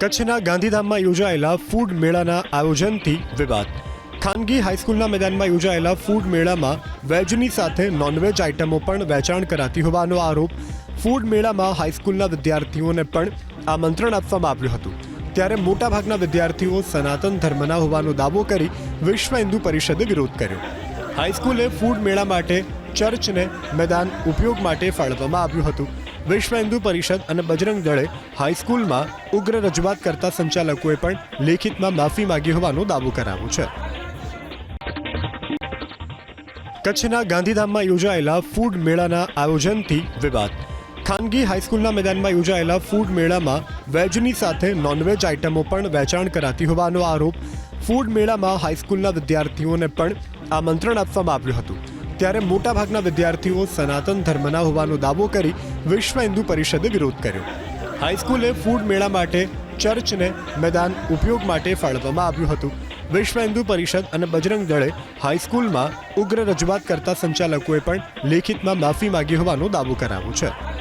કચ્છના ગાંધીધામમાં યોજાયેલા ફૂડ મેળાના આયોજનથી વિવાદ. ખાનગી હાઈસ્કૂલના મેદાનમાં યોજાયેલા ફૂડ મેળામાં વેજની સાથે નોનવેજ આઇટમો પણ વેચાણ કરાતી હોવાનો આરોપ. ફૂડ મેળામાં હાઈસ્કૂલના વિદ્યાર્થીઓને પણ આમંત્રણ આપવામાં આવ્યું હતું. ત્યારે મોટાભાગના વિદ્યાર્થીઓ સનાતન ધર્મના હોવાનો દાવો કરી વિશ્વ હિન્દુ પરિષદે વિરોધ કર્યો. હાઈસ્કૂલે ફૂડ મેળા માટે ચર્ચને મેદાન ઉપયોગ માટે ફાળવવામાં આવ્યું હતું. વિશ્વ હિન્દુ પરિષદ અને બજરંગ દળે હાઈસ્કૂલમાં ઉગ્ર રજૂઆત કરતા સંચાલકોએ પણ લેખિતમાં માફી માંગી હોવાનો દાવો કરાવ્યો છે. કચ્છના ગાંધીધામમાં યોજાયેલા ફૂડ મેળાના આયોજનથી વિવાદ. ખાનગી હાઈસ્કૂલના મેદાનમાં યોજાયેલા ફૂડ મેળામાં વેજની સાથે નોનવેજ આઇટમો પણ વેચાણ કરાતી હોવાનો આરોપ. ફૂડ મેળામાં હાઈસ્કૂલના વિદ્યાર્થીઓને પણ આમંત્રણ આપવામાં આવ્યું હતું. ત્યારે મોટાભાગના વિદ્યાર્થીઓ સનાતન ધર્મના હોવાનો દાવો કરી વિશ્વ હિન્દુ પરિષદે વિરોધ કર્યો. હાઈસ્કૂલે ફૂડ મેળા માટે, ચર્ચને મેદાન ઉપયોગ માટે ફાળવવામાં આવ્યું હતું. વિશ્વ હિન્દુ પરિષદ અને બજરંગ દળે હાઈસ્કૂલમાં ઉગ્ર રજૂઆત કરતા સંચાલકોએ પણ લેખિતમાં માફી માંગી હોવાનો દાવો કરાવ્યો છે.